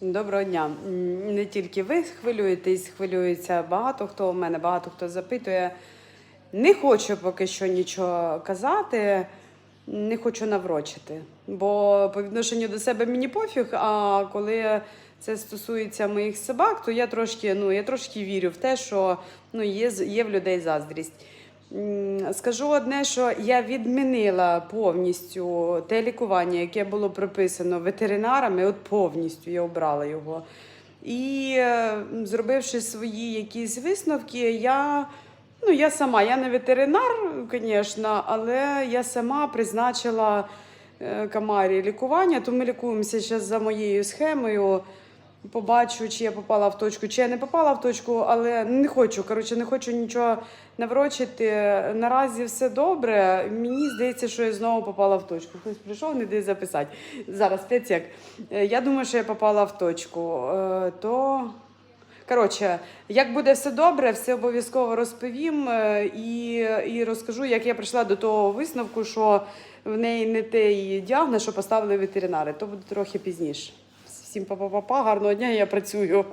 Доброго дня. Не тільки ви хвилюєтесь, хвилюється багато хто у мене, багато хто запитує. Не хочу поки що нічого казати, не хочу наврочити. Бо по відношенню до себе мені пофіг, а коли це стосується моїх собак, то я трошки, ну, я трошки вірю в те, що ну, є, є в людей заздрість. Скажу одне, що я відмінила повністю те лікування, яке було прописано ветеринарами, от повністю я обрала його. І е, зробивши свої якісь висновки, я, ну, я сама, я не ветеринар, звісно, але я сама призначила е, Камарі лікування, то ми лікуємося зараз за моєю схемою. Побачу, чи я попала в точку, чи я не попала в точку, але не хочу. Коротше, не хочу нічого наврочити. Наразі все добре. Мені здається, що я знову попала в точку. Хтось прийшов, не де записати. Зараз 5 сек. Е, Я думаю, що я попала в точку. Е, То Коротше, як буде все добре, все обов'язково розповім е, і, і розкажу, як я прийшла до того висновку, що в неї не той діагноз, що поставили ветеринари. То буде трохи пізніше. Всім па-па-па-па, гарного дня, я працюю.